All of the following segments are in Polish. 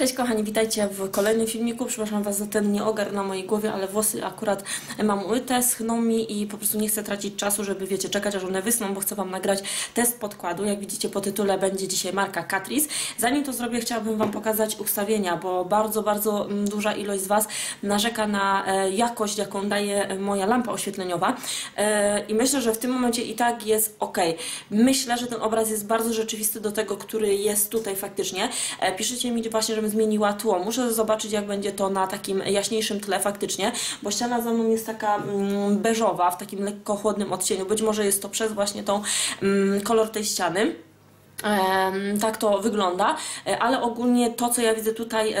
Cześć kochani, witajcie w kolejnym filmiku. Przepraszam Was za ten nieogar na mojej głowie, ale włosy akurat mam umyte, schną mi i po prostu nie chcę tracić czasu, żeby wiecie, czekać aż one wysną, bo chcę Wam nagrać test podkładu. Jak widzicie po tytule będzie dzisiaj marka Catrice. Zanim to zrobię, chciałabym Wam pokazać ustawienia, bo bardzo, bardzo mm, duża ilość z Was narzeka na e, jakość, jaką daje moja lampa oświetleniowa E, i myślę, że w tym momencie i tak jest ok. Myślę, że ten obraz jest bardzo rzeczywisty do tego, który jest tutaj faktycznie. E, Piszecie mi właśnie, żebym zmieniła tło. Muszę zobaczyć, jak będzie to na takim jaśniejszym tle faktycznie, bo ściana za mną jest taka mm, beżowa, w takim lekko chłodnym odcieniu. Być może jest to przez właśnie tą mm, kolor tej ściany. Tak to wygląda, E, ale ogólnie to, co ja widzę tutaj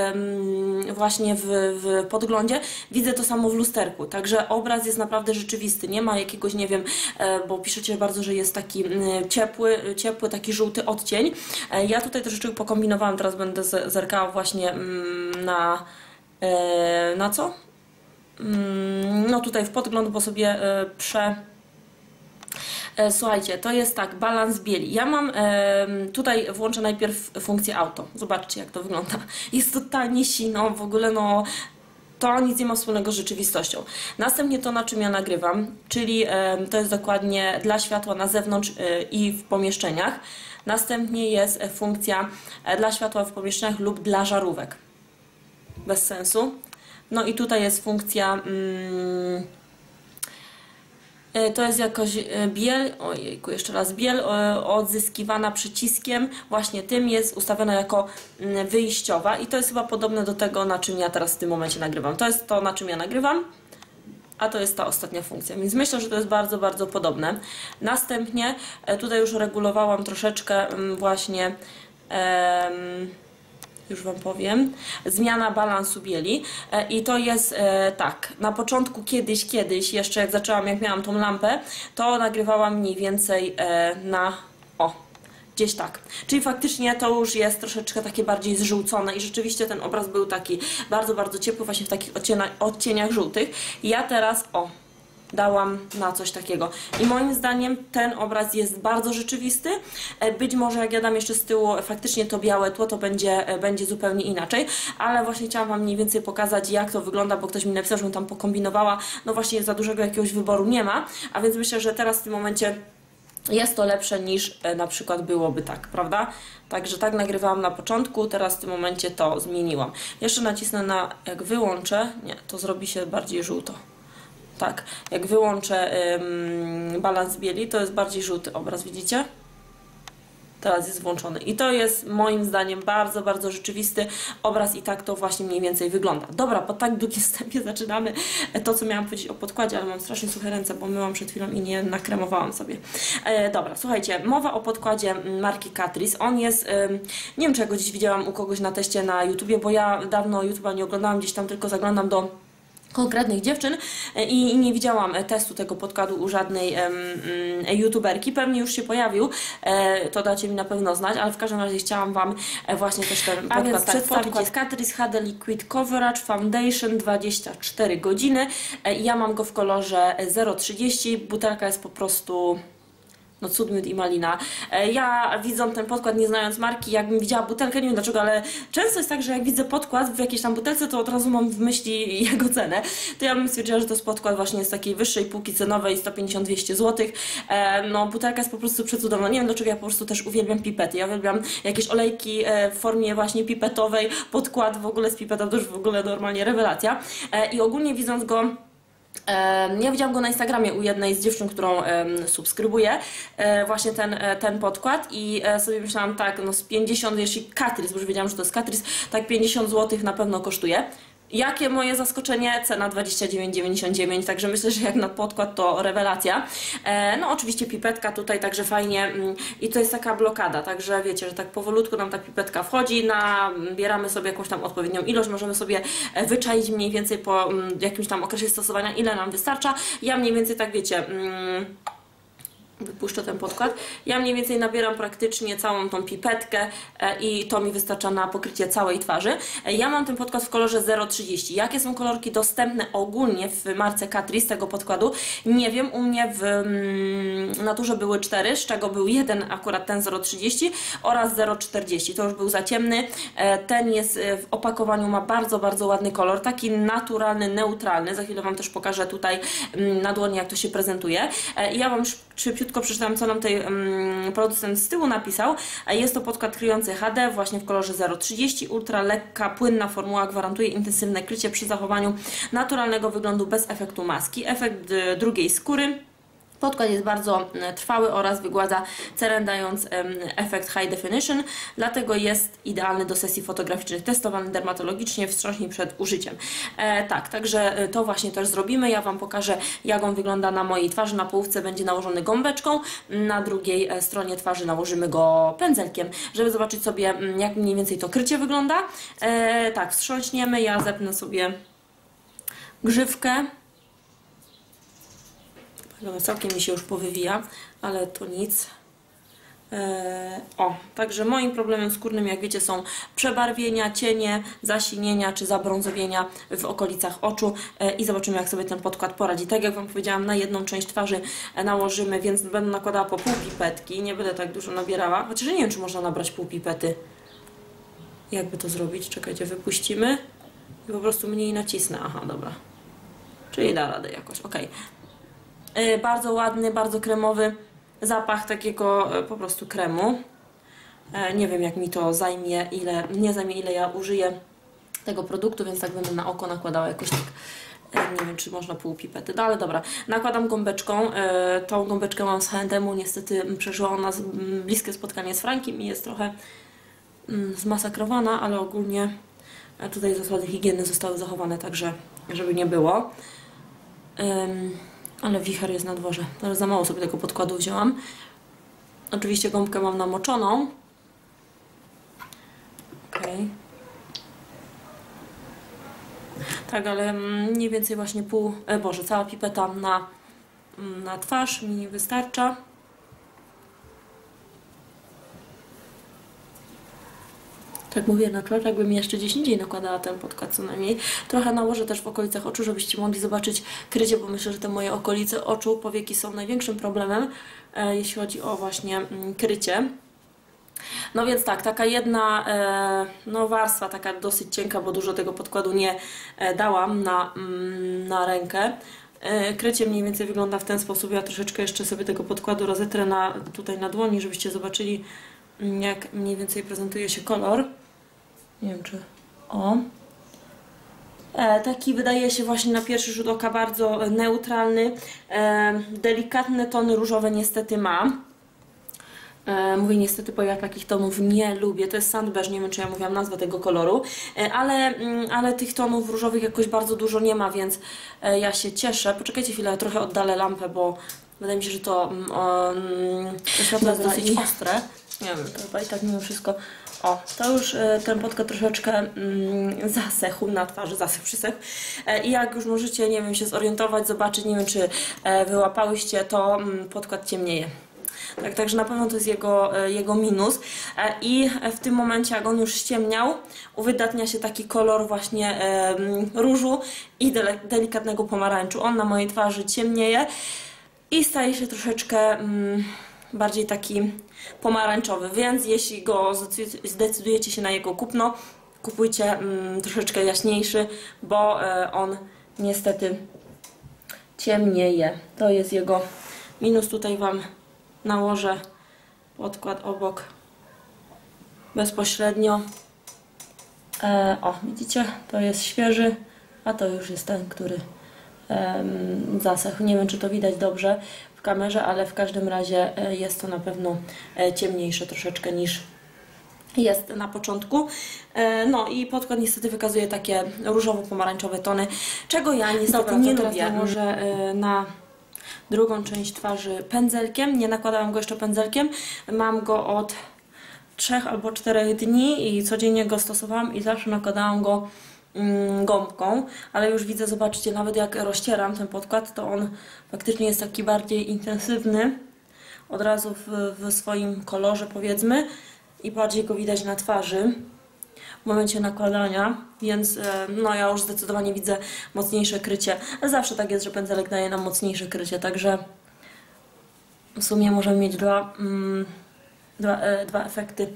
właśnie w, w podglądzie, widzę to samo w lusterku, także obraz jest naprawdę rzeczywisty, nie ma jakiegoś, nie wiem, e, bo piszecie bardzo, że jest taki ciepły, ciepły, taki żółty odcień. E, Ja tutaj troszeczkę pokombinowałam, teraz będę zerkała właśnie na, na co? No tutaj w podgląd, bo sobie prze... E, Słuchajcie, to jest tak, balans bieli. Ja mam tutaj włączę najpierw funkcję auto. Zobaczcie, jak to wygląda. Jest totalnie sino, w ogóle no. To nic nie ma wspólnego z rzeczywistością. Następnie to, na czym ja nagrywam, czyli to jest dokładnie dla światła na zewnątrz e, i w pomieszczeniach. Następnie jest e, funkcja dla światła w pomieszczeniach lub dla żarówek. Bez sensu. No i tutaj jest funkcja. Mm, To jest jakoś e, biel, ojejku, jeszcze raz, biel e, odzyskiwana przyciskiem, właśnie tym jest ustawiona jako mm, wyjściowa i to jest chyba podobne do tego, na czym ja teraz w tym momencie nagrywam. To jest to, na czym ja nagrywam, a to jest ta ostatnia funkcja, więc myślę, że to jest bardzo, bardzo podobne. Następnie e, tutaj już regulowałam troszeczkę mm, właśnie... em, już Wam powiem, zmiana balansu bieli E, i to jest e, tak, na początku kiedyś, kiedyś, jeszcze jak zaczęłam, jak miałam tą lampę, to nagrywałam mniej więcej e, na, o, gdzieś tak. Czyli faktycznie to już jest troszeczkę takie bardziej zżółcone i rzeczywiście ten obraz był taki bardzo, bardzo ciepły właśnie w takich odcieniach, odcieniach żółtych. Ja teraz, o, dałam na coś takiego. I moim zdaniem ten obraz jest bardzo rzeczywisty. E, Być może jak ja dam jeszcze z tyłu faktycznie to białe tło, to będzie, e, będzie zupełnie inaczej, ale właśnie chciałam Wam mniej więcej pokazać, jak to wygląda, bo ktoś mi napisał, żebym tam pokombinowała. No właśnie za dużego jakiegoś wyboru nie ma, a więc myślę, że teraz w tym momencie jest to lepsze niż e, na przykład byłoby tak, prawda? Także tak nagrywałam na początku, teraz w tym momencie to zmieniłam. Jeszcze nacisnę na, jak wyłączę, nie, to zrobi się bardziej żółto. Tak, jak wyłączę ym, balans bieli, to jest bardziej żółty obraz, widzicie? Teraz jest włączony. I to jest moim zdaniem bardzo, bardzo rzeczywisty obraz i tak to właśnie mniej więcej wygląda. Dobra, po tak długim wstępie zaczynamy to, co miałam powiedzieć o podkładzie, ale mam strasznie suche ręce, bo myłam przed chwilą i nie nakremowałam sobie. E, dobra, słuchajcie, mowa o podkładzie marki Catrice. On jest, ym, nie wiem czy ja go dziś widziałam u kogoś na teście na YouTubie, bo ja dawno YouTube'a nie oglądałam, gdzieś tam tylko zaglądam do konkretnych dziewczyn e, i, nie widziałam e, testu tego podkładu u żadnej mm, youtuberki. Pewnie już się pojawił, e, to dacie mi na pewno znać, ale w każdym razie chciałam Wam e, właśnie też ten podkład więc tak, przedstawić. podkład Jest Catrice HD Liquid Coverage Foundation 24 godziny. E, ja mam go w kolorze 030. Butelka jest po prostu no cud, miód i malina. E, Ja widząc ten podkład, nie znając marki, jakbym widziała butelkę, nie wiem dlaczego, ale często jest tak, że jak widzę podkład w jakiejś tam butelce, to od razu mam w myśli jego cenę. To ja bym stwierdziła, że to jest podkład właśnie z takiej wyższej półki cenowej, 150-200 zł. E, No butelka jest po prostu przecudowna. Nie wiem dlaczego, ja po prostu też uwielbiam pipety. Ja uwielbiam jakieś olejki e, w formie właśnie pipetowej, podkład w ogóle z pipetą, to już w ogóle normalnie rewelacja. I ogólnie widząc go Ja widziałam go na Instagramie u jednej z dziewczyn, którą subskrybuję, e, właśnie ten, e, ten podkład i e, sobie myślałam tak, no z 50, jeśli Catrice, bo już wiedziałam, że to jest Catrice, tak 50 zł na pewno kosztuje. Jakie moje zaskoczenie? Cena 29,99, także myślę, że jak na podkład to rewelacja. E, no oczywiście pipetka tutaj także fajnie mm, i to jest taka blokada, także wiecie, że tak powolutku nam ta pipetka wchodzi, nabieramy sobie jakąś tam odpowiednią ilość, możemy sobie e, wyczaić mniej więcej po mm, jakimś tam okresie stosowania, ile nam wystarcza. Ja mniej więcej tak wiecie... Wypuszczę ten podkład. Ja mniej więcej nabieram praktycznie całą tą pipetkę e, i to mi wystarcza na pokrycie całej twarzy. E, Ja mam ten podkład w kolorze 030. Jakie są kolorki dostępne ogólnie w marce Catrice tego podkładu? Nie wiem, u mnie w mm, naturze były cztery, z czego był jeden akurat ten 030 oraz 040. To już był za ciemny. E, Ten jest w opakowaniu, ma bardzo, bardzo ładny kolor, taki naturalny, neutralny. Za chwilę Wam też pokażę tutaj mm, na dłoni, jak to się prezentuje. Ja Wam już szybciutko przeczytam, co nam tutaj mm, producent z tyłu napisał. Jest to podkład kryjący HD właśnie w kolorze 030. Ultra lekka, płynna formuła gwarantuje intensywne krycie przy zachowaniu naturalnego wyglądu bez efektu maski. Efekt y, drugiej skóry. Podkład jest bardzo e, trwały oraz wygładza ceren dając efekt high definition, dlatego jest idealny do sesji fotograficznych, testowany dermatologicznie, wstrząśnij przed użyciem. E, tak, także e, to właśnie też zrobimy. Ja Wam pokażę, jak on wygląda na mojej twarzy. Na połówce będzie nałożony gąbeczką, na drugiej e, stronie twarzy nałożymy go pędzelkiem, żeby zobaczyć sobie, mm, jak mniej więcej to krycie wygląda. E, tak, wstrząśniemy, ja zepnę sobie grzywkę. Całkiem mi się już powywija, ale to nic. Eee, o, także moim problemem skórnym, jak wiecie, są przebarwienia, cienie, zasinienia czy zabrązowienia w okolicach oczu e, i zobaczymy, jak sobie ten podkład poradzi. Tak jak Wam powiedziałam, na jedną część twarzy e, nałożymy, więc będę nakładała po pół pipetki, nie będę tak dużo nabierała, chociaż nie wiem, czy można nabrać pół pipety. Jakby to zrobić? Czekajcie, wypuścimy i po prostu mniej nacisnę. Aha, dobra. Czyli da radę jakoś, okej. E, bardzo ładny, bardzo kremowy zapach takiego e, po prostu kremu. E, Nie wiem jak mi to zajmie, ile, nie zajmie ile ja użyję tego produktu, więc tak będę na oko nakładała jakoś tak. Nie wiem, czy można pół pipety, no ale dobra. Nakładam gąbeczką. Tą gąbeczkę mam z H&M-u. Niestety przeżyła ona z- m, bliskie spotkanie z Frankiem i jest trochę mm, zmasakrowana, ale ogólnie tutaj zasady higieny zostały zachowane, także żeby nie było. Ale wicher jest na dworze. Ale za mało sobie tego podkładu wzięłam. Oczywiście gąbkę mam namoczoną. Okej. Tak, ale mm, mniej więcej właśnie pół, e, Boże, cała pipeta na, mm, na twarz mi wystarcza. Tak mówię na twarz, jakbym jeszcze gdzieś indziej nakładała ten podkład co najmniej. Trochę nałożę też w okolicach oczu, żebyście mogli zobaczyć krycie, bo myślę, że te moje okolice oczu, powieki są największym problemem, e, jeśli chodzi o właśnie mm, krycie. No więc tak, taka jedna e, no warstwa, taka dosyć cienka, bo dużo tego podkładu nie e, dałam na, mm, na rękę. Krycie mniej więcej wygląda w ten sposób. Ja troszeczkę jeszcze sobie tego podkładu rozetrę na, tutaj na dłoni, żebyście zobaczyli mm, jak mniej więcej prezentuje się kolor. Nie wiem czy... O. E, taki wydaje się właśnie na pierwszy rzut oka bardzo e, neutralny. E, delikatne tony różowe niestety ma. E, mówię niestety, bo ja takich tonów nie lubię. To jest sandbeige, nie wiem czy ja mówiłam nazwę tego koloru, e, ale, mm, ale tych tonów różowych jakoś bardzo dużo nie ma, więc e, ja się cieszę. Poczekajcie chwilę, trochę oddalę lampę, bo wydaje mi się, że to, mm, to światło jest dosyć ostre. Nie wiem, chyba i tak mimo wszystko. O, to już e, ten podkład troszeczkę mm, zasechł na twarzy, zasechł, przysechł. E, I jak już możecie, nie wiem, się zorientować, zobaczyć, nie wiem, czy e, wyłapałyście, to mm, podkład ciemnieje. Tak, także na pewno to jest jego, jego minus. I w tym momencie, jak on już ściemniał, uwydatnia się taki kolor właśnie em, różu i delikatnego pomarańczu. On na mojej twarzy ciemnieje i staje się troszeczkę mm, bardziej taki pomarańczowy, więc jeśli go zdecy- zdecydujecie się na jego kupno, kupujcie mm, troszeczkę jaśniejszy, bo e, on niestety ciemnieje. To jest jego minus. Tutaj Wam nałożę podkład obok bezpośrednio. E, o, widzicie? To jest świeży, a to już jest ten, który em, zasechł. Nie wiem, czy to widać dobrze w kamerze, ale w każdym razie e, jest to na pewno e, ciemniejsze troszeczkę niż jest na początku. E, No i podkład niestety wykazuje takie różowo-pomarańczowe tony, czego ja niestety Dobra, nie to lubię. Nałożę e, na drugą część twarzy pędzelkiem. Nie nakładałam go jeszcze pędzelkiem. Mam go od trzech albo czterech dni i codziennie go stosowałam i zawsze nakładałam go gąbką, ale już widzę, zobaczcie, nawet jak rozcieram ten podkład, to on faktycznie jest taki bardziej intensywny. od razu w, w swoim kolorze powiedzmy i bardziej go widać na twarzy w momencie nakładania, więc e, no ja już zdecydowanie widzę mocniejsze krycie. Zawsze tak jest, że pędzelek daje nam mocniejsze krycie, także w sumie możemy mieć dwa, mm, dwa, e, dwa efekty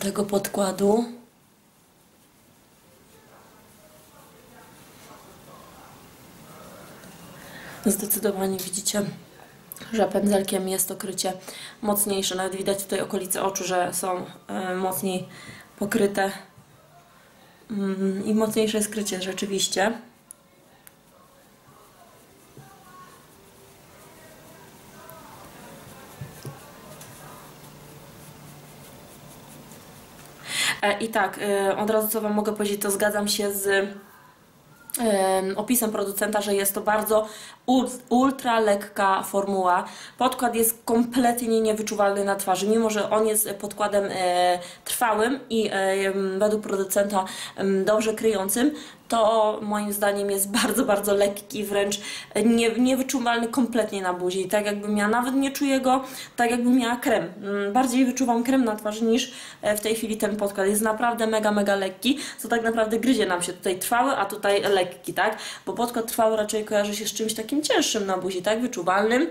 tego podkładu. Zdecydowanie widzicie, że pędzelkiem jest to mocniejsze. Nawet widać tutaj okolice oczu, że są e, mocniej pokryte. Mm, I mocniejsze jest krycie rzeczywiście. E, I tak, e, od razu co Wam mogę powiedzieć, to zgadzam się z opisem producenta, że jest to bardzo ul- ultra lekka formuła. Podkład jest kompletnie niewyczuwalny na twarzy, mimo że on jest podkładem e, trwałym i e, według producenta dobrze kryjącym, to moim zdaniem jest bardzo, bardzo lekki, wręcz nie, niewyczuwalny kompletnie na buzi. Tak jakbym miała, nawet nie czuję go, tak jakbym miała krem. Mm, Bardziej wyczuwam krem na twarzy niż e, w tej chwili ten podkład. Jest naprawdę mega, mega lekki, co tak naprawdę gryzie nam się tutaj trwały, a tutaj lekki, tak? Bo podkład trwały raczej kojarzy się z czymś takim cięższym na buzi, tak? Wyczuwalnym.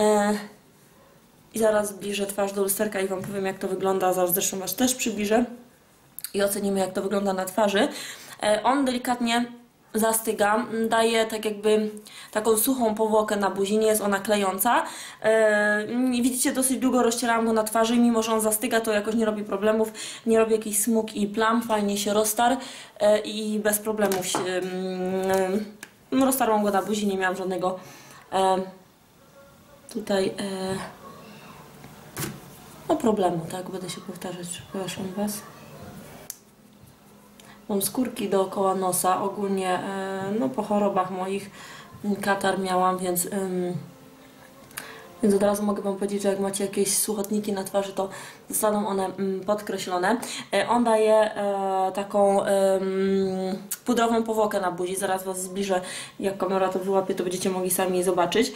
E, I zaraz zbliżę twarz do lusterka i Wam powiem, jak to wygląda. Zaraz zresztą Was też przybliżę i ocenimy, jak to wygląda na twarzy. E, On delikatnie zastyga, daje tak jakby taką suchą powłokę na buzi, nie jest ona klejąca. I Widzicie, dosyć długo rozcierałam go na twarzy i mimo, że on zastyga, to jakoś nie robi problemów, nie robi jakichś smug i plam, fajnie się roztarł e, i bez problemów się, mm, mm, roztarłam go na buzi, nie miałam żadnego tutaj no problemu, tak, będę się powtarzać, przepraszam Was. Mam skórki dookoła nosa, ogólnie e, no, po chorobach moich katar miałam, więc, więc od razu mogę Wam powiedzieć, że jak macie jakieś suchotniki na twarzy, to zostaną one mm, podkreślone. E, On daje e, taką pudrową powłokę na buzi, zaraz Was zbliżę, jak kamera to wyłapie, to będziecie mogli sami zobaczyć.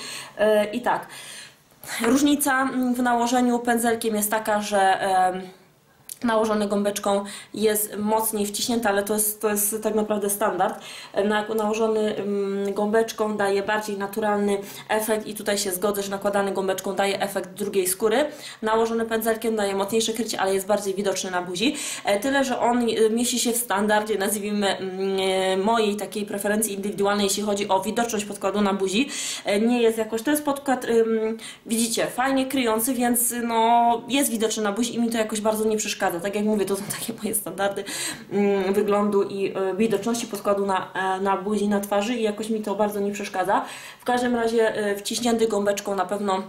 I tak, różnica mm, w nałożeniu pędzelkiem jest taka, że nałożony gąbeczką jest mocniej wciśnięty, ale to jest, to jest tak naprawdę standard. Na, nałożony mm, gąbeczką daje bardziej naturalny efekt i tutaj się zgodzę, że nakładany gąbeczką daje efekt drugiej skóry. Nałożony pędzelkiem daje mocniejsze krycie, ale jest bardziej widoczny na buzi. E, Tyle, że on e, mieści się w standardzie, nazwijmy mm, e, mojej takiej preferencji indywidualnej, jeśli chodzi o widoczność podkładu na buzi. Nie jest jakoś, to jest podkład, widzicie, fajnie kryjący, więc no, jest widoczny na buzi i mi to jakoś bardzo nie przeszkadza. Tak jak mówię, to są takie moje standardy mm, wyglądu i y, widoczności podkładu na, e, na buzi, na twarzy i jakoś mi to bardzo nie przeszkadza. W każdym razie y, wciśnięty gąbeczką na pewno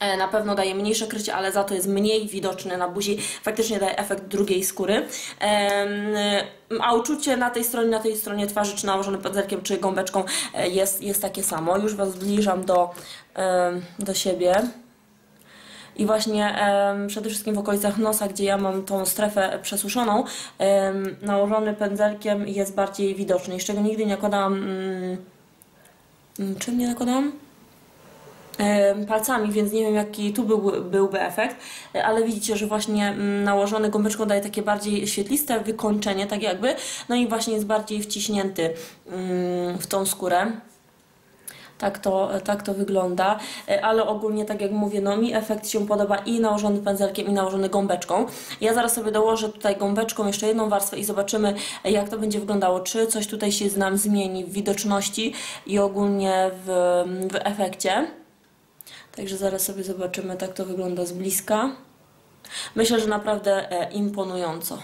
e, na pewno daje mniejsze krycie, ale za to jest mniej widoczny na buzi. Faktycznie daje efekt drugiej skóry. A uczucie na tej stronie, na tej stronie twarzy, czy nałożonym pędzelkiem, czy gąbeczką e, jest, jest takie samo. Już Was zbliżam do, do siebie. I właśnie przede wszystkim w okolicach nosa, gdzie ja mam tą strefę przesuszoną, nałożony pędzelkiem jest bardziej widoczny. Jeszcze go nigdy nie nakładałam. Mm, mm, czym nie nakładałam? Palcami, więc nie wiem jaki tu był, byłby efekt, ale widzicie, że właśnie mm, nałożony gąbeczką daje takie bardziej świetliste wykończenie, tak jakby, no i właśnie jest bardziej wciśnięty w tą skórę. Tak to, tak to wygląda, E, ale ogólnie, tak jak mówię, no mi efekt się podoba i nałożony pędzelkiem, i nałożony gąbeczką. Ja zaraz sobie dołożę tutaj gąbeczką jeszcze jedną warstwę i zobaczymy, jak to będzie wyglądało, czy coś tutaj się nam zmieni w widoczności i ogólnie w, w efekcie. Także zaraz sobie zobaczymy, tak to wygląda z bliska. Myślę, że naprawdę e, imponująco.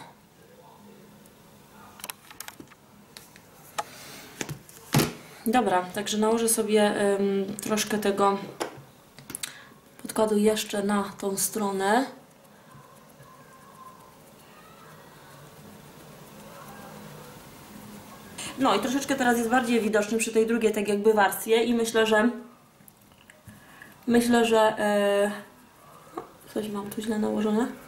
Dobra, także nałożę sobie em, troszkę tego podkładu jeszcze na tą stronę. No i troszeczkę teraz jest bardziej widoczny przy tej drugiej tak jakby warstwie i myślę, że myślę, że o, coś mam tu źle nałożone.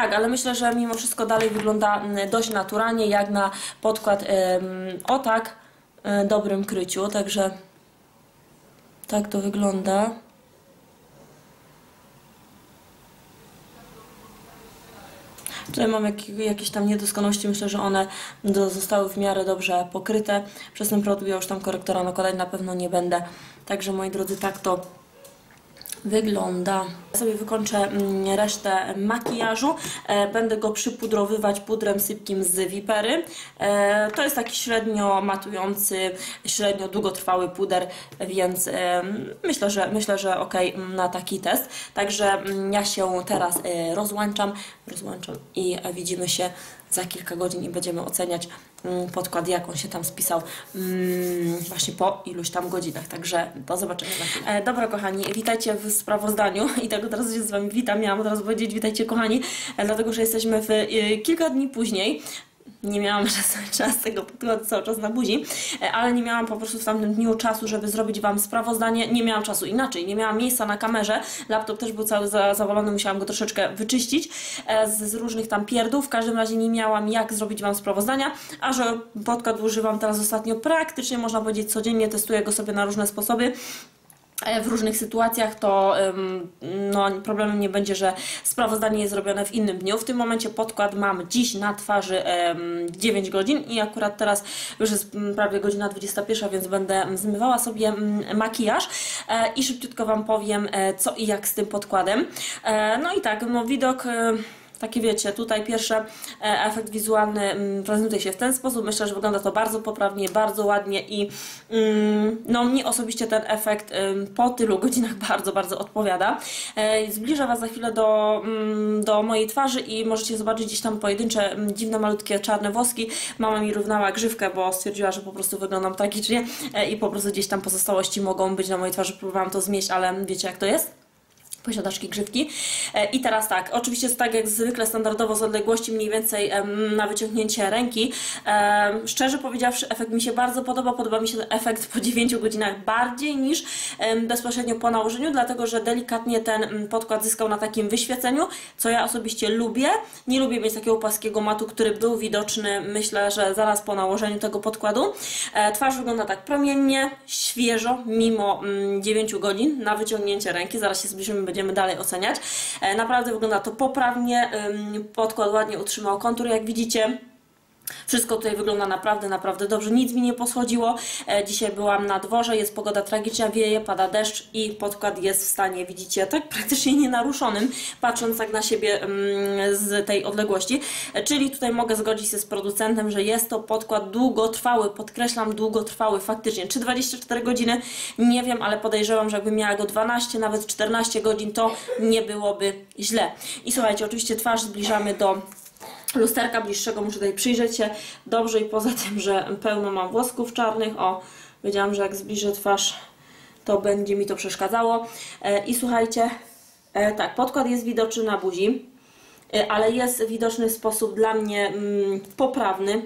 Tak, ale myślę, że mimo wszystko dalej wygląda mm, dość naturalnie, jak na podkład o tak e, dobrym kryciu, także Tak to wygląda. Tutaj mam jak, jakieś tam niedoskonałości, myślę, że one zostały w miarę dobrze pokryte. Przez ten produkt ja już tam korektora nakładać na pewno nie będę. Także moi drodzy, tak to wygląda. Ja sobie wykończę mm, resztę makijażu. E, będę go przypudrowywać pudrem sypkim z Vipery. E, to jest taki średnio matujący, średnio długotrwały puder, więc e, myślę, że myślę, że ok na taki test. Także mm, ja się teraz rozłączam, rozłączam i widzimy się za kilka godzin i będziemy oceniać mm, podkład, jak on się tam spisał mm, właśnie po iluś tam godzinach. Także do zobaczenia. E, dobra, kochani, witajcie w sprawozdaniu i tak od razu się z Wami witam. Miałam od razu powiedzieć witajcie, kochani, e, dlatego, że jesteśmy w, e, kilka dni później nie miałam czas, czas tego podkładu cały czas na buzi, e, ale nie miałam po prostu w tamtym dniu czasu, żeby zrobić Wam sprawozdanie. Nie miałam czasu inaczej, nie miałam miejsca na kamerze. Laptop też był cały za, zawalony, musiałam go troszeczkę wyczyścić e, z, z, różnych tam pierdów. W każdym razie nie miałam jak zrobić Wam sprawozdania, a że podkład używam teraz ostatnio praktycznie, można powiedzieć codziennie, testuję go sobie na różne sposoby. E, w różnych sytuacjach, to no, problemem nie będzie, że sprawozdanie jest zrobione w innym dniu. W tym momencie podkład mam dziś na twarzy 9 godzin i akurat teraz już jest prawie godzina 21, więc będę zmywała sobie makijaż e, i szybciutko Wam powiem e, co i jak z tym podkładem. No i tak, no widok takie wiecie, tutaj pierwszy e, efekt wizualny mm, prezentuje się w ten sposób. Myślę, że wygląda to bardzo poprawnie, bardzo ładnie i mm, no mnie osobiście ten efekt po tylu godzinach bardzo, bardzo odpowiada. E, zbliżę Was za chwilę do, mm, do mojej twarzy i możecie zobaczyć gdzieś tam pojedyncze, dziwne, malutkie, czarne włoski. Mama mi równała grzywkę, bo stwierdziła, że po prostu wyglądam tragicznie e, i po prostu gdzieś tam pozostałości mogą być na mojej twarzy. Próbowałam to zmieść, ale wiecie jak to jest posiadaczki grzywki. E, I teraz tak, oczywiście tak jak zwykle standardowo z odległości mniej więcej na wyciągnięcie ręki. Szczerze powiedziawszy, efekt mi się bardzo podoba. Podoba mi się ten efekt po 9 godzinach bardziej niż bezpośrednio po nałożeniu, dlatego że delikatnie ten podkład zyskał na takim wyświeceniu, co ja osobiście lubię. Nie lubię mieć takiego płaskiego matu, który był widoczny, myślę, że zaraz po nałożeniu tego podkładu. E, twarz wygląda tak promiennie, świeżo, mimo 9 godzin na wyciągnięcie ręki. Zaraz się zbliżymy będziemy dalej oceniać. E, naprawdę wygląda to poprawnie, podkład ładnie utrzymał kontur, jak widzicie. Wszystko tutaj wygląda naprawdę, naprawdę dobrze. Nic mi nie poschodziło. E, dzisiaj byłam na dworze, jest pogoda tragiczna, wieje, pada deszcz i podkład jest w stanie, widzicie, tak praktycznie nienaruszonym, patrząc tak na siebie mm, z tej odległości. E, czyli tutaj mogę zgodzić się z producentem, że jest to podkład długotrwały, podkreślam długotrwały faktycznie. Czy 24 godziny? Nie wiem, ale podejrzewam, że jakbym miała go 12, nawet 14 godzin, to nie byłoby źle. I słuchajcie, oczywiście twarz zbliżamy do lusterka bliższego muszę tutaj przyjrzeć się dobrze i poza tym, że pełno mam włosków czarnych, o, wiedziałam, że jak zbliżę twarz, to będzie mi to przeszkadzało. E, I słuchajcie, e, tak, podkład jest widoczny na buzi, e, ale jest widoczny w sposób dla mnie mm, poprawny.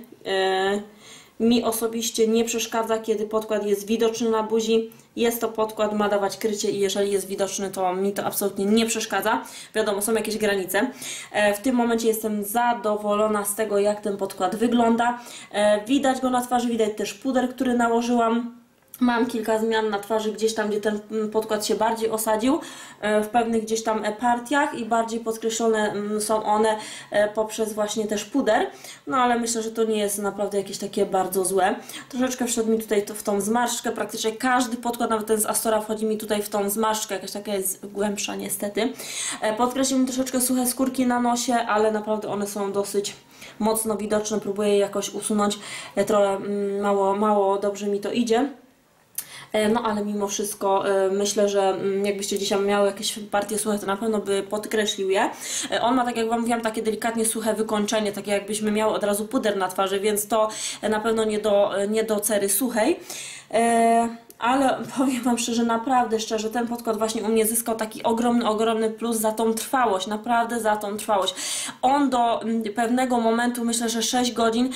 Mi osobiście nie przeszkadza, kiedy podkład jest widoczny na buzi. Jest to podkład, ma dawać krycie i jeżeli jest widoczny, to mi to absolutnie nie przeszkadza. Wiadomo, są jakieś granice. E, w tym momencie jestem zadowolona z tego, jak ten podkład wygląda. E, widać go na twarzy, widać też puder, który nałożyłam. Mam kilka zmian na twarzy gdzieś tam, gdzie ten mm, podkład się bardziej osadził, e, w pewnych gdzieś tam e, partiach i bardziej podkreślone mm, są one e, poprzez właśnie też puder. No ale myślę, że to nie jest naprawdę jakieś takie bardzo złe. Troszeczkę wszedł mi tutaj w tą zmarszczkę, praktycznie każdy podkład, nawet ten z Astora wchodzi mi tutaj w tą zmarszczkę, jakaś taka jest głębsza niestety. Podkreślił mi troszeczkę suche skórki na nosie, ale naprawdę one są dosyć mocno widoczne, próbuję je jakoś usunąć, trochę mm, mało, mało dobrze mi to idzie. E, no ale mimo wszystko e, myślę, że mm, jakbyście dzisiaj miały jakieś partie suche, to na pewno by podkreślił je. E, on ma, tak jak Wam mówiłam, takie delikatnie suche wykończenie, takie jakbyśmy miały od razu puder na twarzy, więc to na pewno nie do, nie do cery suchej ale powiem Wam szczerze, naprawdę szczerze, ten podkład właśnie u mnie zyskał taki ogromny, ogromny plus za tą trwałość, naprawdę za tą trwałość. On do mm, pewnego momentu, myślę, że 6 godzin,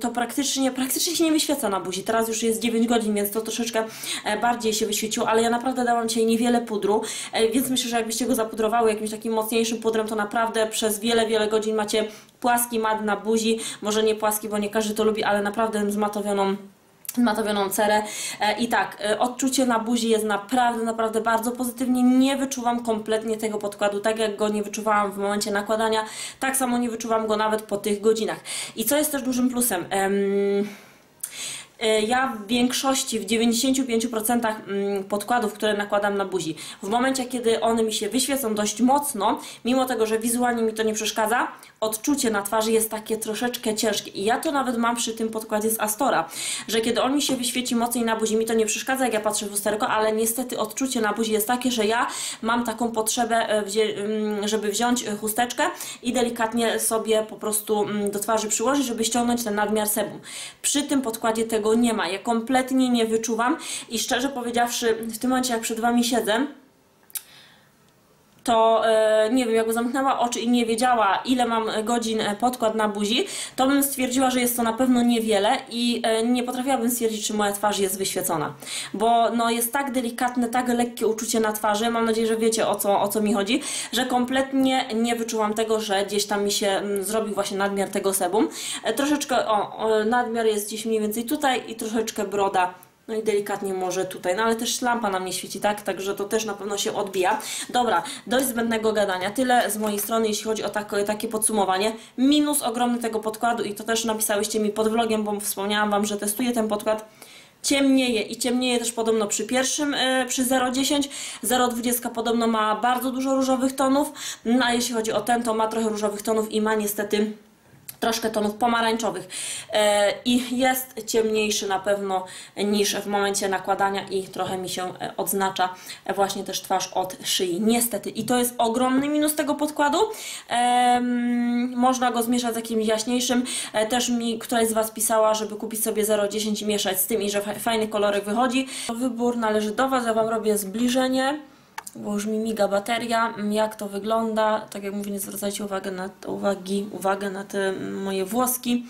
to praktycznie, praktycznie się nie wyświeca na buzi. Teraz już jest 9 godzin, więc to troszeczkę e, bardziej się wyświeciło, ale ja naprawdę dałam dzisiaj niewiele pudru, e, więc myślę, że jakbyście go zapudrowały jakimś takim mocniejszym pudrem, to naprawdę przez wiele, wiele godzin macie płaski mat na buzi, może nie płaski, bo nie każdy to lubi, ale naprawdę zmatowioną matowioną cerę. E, i tak, e, odczucie na buzi jest naprawdę, naprawdę bardzo pozytywnie, nie wyczuwam kompletnie tego podkładu, tak jak go nie wyczuwałam w momencie nakładania, tak samo nie wyczuwam go nawet po tych godzinach. I co jest też dużym plusem, em, E, ja w większości, w 95% mm, podkładów, które nakładam na buzi, w momencie, kiedy one mi się wyświecą dość mocno, mimo tego, że wizualnie mi to nie przeszkadza, odczucie na twarzy jest takie troszeczkę ciężkie. I ja to nawet mam przy tym podkładzie z Astora, że kiedy on mi się wyświeci mocniej na buzi, mi to nie przeszkadza, jak ja patrzę w lusterko, ale niestety odczucie na buzi jest takie, że ja mam taką potrzebę, e, mm, żeby wziąć e, chusteczkę i delikatnie sobie po prostu mm, do twarzy przyłożyć, żeby ściągnąć ten nadmiar sebum. Przy tym podkładzie tego tego nie ma. Ja kompletnie nie wyczuwam i szczerze powiedziawszy, w tym momencie jak przed Wami siedzę, to e, nie wiem, jakby zamknęła oczy i nie wiedziała, ile mam godzin e, podkład na buzi, to bym stwierdziła, że jest to na pewno niewiele i e, nie potrafiłabym stwierdzić, czy moja twarz jest wyświecona. Bo no, jest tak delikatne, tak lekkie uczucie na twarzy, mam nadzieję, że wiecie o co, o co mi chodzi, że kompletnie nie wyczułam tego, że gdzieś tam mi się m, zrobił właśnie nadmiar tego sebum. Troszeczkę, o, nadmiar jest gdzieś mniej więcej tutaj i troszeczkę broda no i delikatnie może tutaj, no ale też lampa na mnie świeci, tak? Także to też na pewno się odbija. Dobra, dość zbędnego gadania. Tyle z mojej strony, jeśli chodzi o takie, takie podsumowanie. Minus ogromny tego podkładu i to też napisałyście mi pod vlogiem, bo wspomniałam Wam, że testuję ten podkład ciemnieje i ciemnieje też podobno przy pierwszym, yy, przy 0,10. 0,20 podobno ma bardzo dużo różowych tonów, no a jeśli chodzi o ten, to ma trochę różowych tonów i ma niestety troszkę tonów pomarańczowych. E, i jest ciemniejszy na pewno niż w momencie nakładania i trochę mi się e, odznacza właśnie też twarz od szyi, niestety. I to jest ogromny minus tego podkładu. E, można go zmieszać z jakimś jaśniejszym. Też mi któraś z Was pisała, żeby kupić sobie 0,10 i mieszać z tym i że fajny kolorek wychodzi. Wybór należy do Was, ja Wam robię zbliżenie bo już mi miga bateria, mm, jak to wygląda. Tak jak mówię, nie zwracajcie uwagi na, uwagi, uwagę na te moje włoski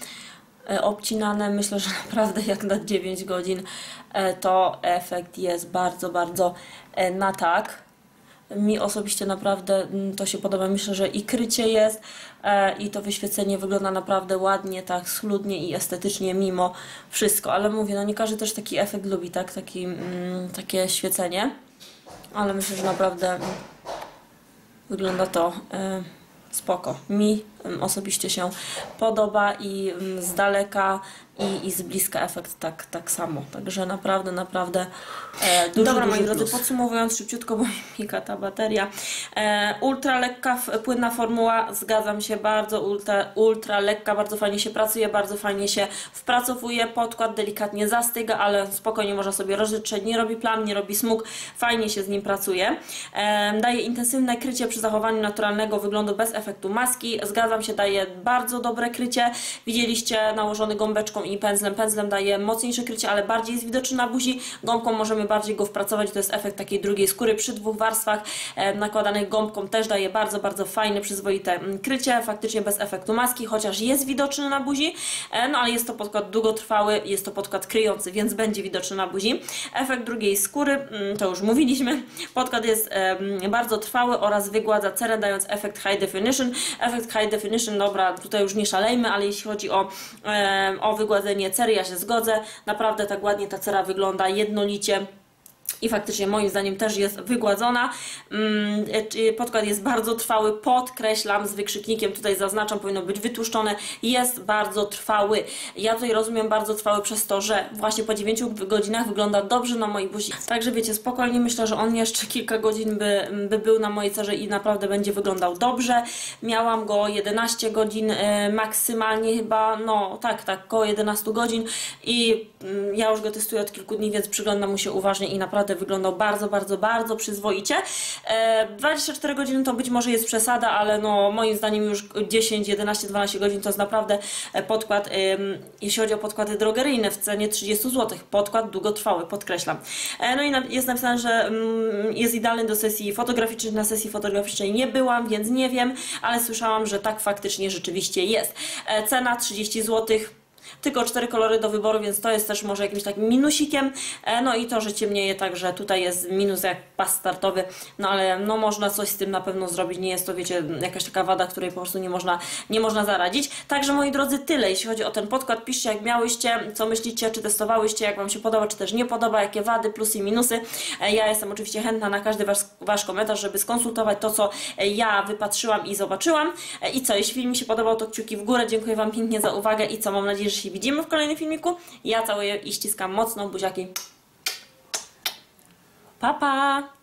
e, obcinane. Myślę, że naprawdę jak na 9 godzin e, to efekt jest bardzo, bardzo e, na tak. Mi osobiście naprawdę mm, to się podoba. Myślę, że i krycie jest i to wyświecenie wygląda naprawdę ładnie, tak schludnie i estetycznie mimo wszystko. Ale mówię, no nie każdy też taki efekt lubi, tak? Taki, mm, takie świecenie ale myślę, że naprawdę wygląda to e, spoko. Mi osobiście się podoba i z daleka i, i z bliska efekt tak, tak samo. Także naprawdę, naprawdę e, Dobra, moi drodzy, podsumowując szybciutko, bo mi ta bateria. E, ultra lekka, płynna formuła, zgadzam się, bardzo ultra, ultra lekka, bardzo fajnie się pracuje, bardzo fajnie się wpracowuje, podkład delikatnie zastyga, ale spokojnie można sobie rozżyczyć, nie robi plam, nie robi smug, fajnie się z nim pracuje. E, daje intensywne krycie przy zachowaniu naturalnego wyglądu bez efektu maski, zgadzam się, daje bardzo dobre krycie. Widzieliście nałożony gąbeczką i pędzlem. Pędzlem daje mocniejsze krycie, ale bardziej jest widoczny na buzi. Gąbką możemy bardziej go wpracować. To jest efekt takiej drugiej skóry przy dwóch warstwach e, nakładanych gąbką. Też daje bardzo, bardzo fajne, przyzwoite mm, krycie. Faktycznie bez efektu maski, chociaż jest widoczny na buzi. E, no ale jest to podkład długotrwały, jest to podkład kryjący, więc będzie widoczny na buzi. Efekt drugiej skóry, mm, to już mówiliśmy. Podkład jest bardzo trwały oraz wygładza cerę, dając efekt high definition. Efekt high definition, dobra, tutaj już nie szalejmy, ale jeśli chodzi o, o wygładzenie cery, ja się zgodzę. Naprawdę tak ładnie ta cera wygląda, jednolicie i faktycznie moim zdaniem też jest wygładzona. Mm, e, podkład jest bardzo trwały, podkreślam z wykrzyknikiem, tutaj zaznaczam, powinno być wytłuszczone, jest bardzo trwały. Ja tutaj rozumiem bardzo trwały przez to, że właśnie po 9 godzinach wygląda dobrze na mojej buzi. Także wiecie, spokojnie myślę, że on jeszcze kilka godzin by, by był na mojej cerze i naprawdę będzie wyglądał dobrze. Miałam go 11 godzin e, maksymalnie chyba, no tak, tak, około 11 godzin i mm, ja już go testuję od kilku dni, więc przyglądam mu się uważnie i naprawdę naprawdę wyglądał bardzo, bardzo, bardzo przyzwoicie. 24 e, godziny to być może jest przesada, ale no moim zdaniem już 10, 11, 12 godzin to jest naprawdę e, podkład, jeśli chodzi o podkłady drogeryjne w cenie 30 zł. Podkład długotrwały, podkreślam. E, no i jest napisane, że jest idealny do sesji fotograficznych. Na sesji fotograficznej nie byłam, więc nie wiem, ale słyszałam, że tak faktycznie rzeczywiście jest. Cena 30 zł tylko cztery kolory do wyboru, więc to jest też może jakimś takim minusikiem. No i to, że ciemnieje, także tutaj jest minus jak pas startowy, no ale no można coś z tym na pewno zrobić. Nie jest to, wiecie, jakaś taka wada, której po prostu nie można, nie można zaradzić. Także moi drodzy, tyle jeśli chodzi o ten podkład. Piszcie jak miałyście, co myślicie, czy testowałyście, jak Wam się podoba, czy też nie podoba, jakie wady, plusy i minusy. E, Ja jestem oczywiście chętna na każdy wasz, wasz komentarz, żeby skonsultować to, co ja wypatrzyłam i zobaczyłam. E, I co, jeśli film mi się podobał, to kciuki w górę. Dziękuję Wam pięknie za uwagę i co, mam nadzieję, że się widzimy w kolejnym filmiku. Ja całuję i ściskam mocno buziaki. Pa, pa!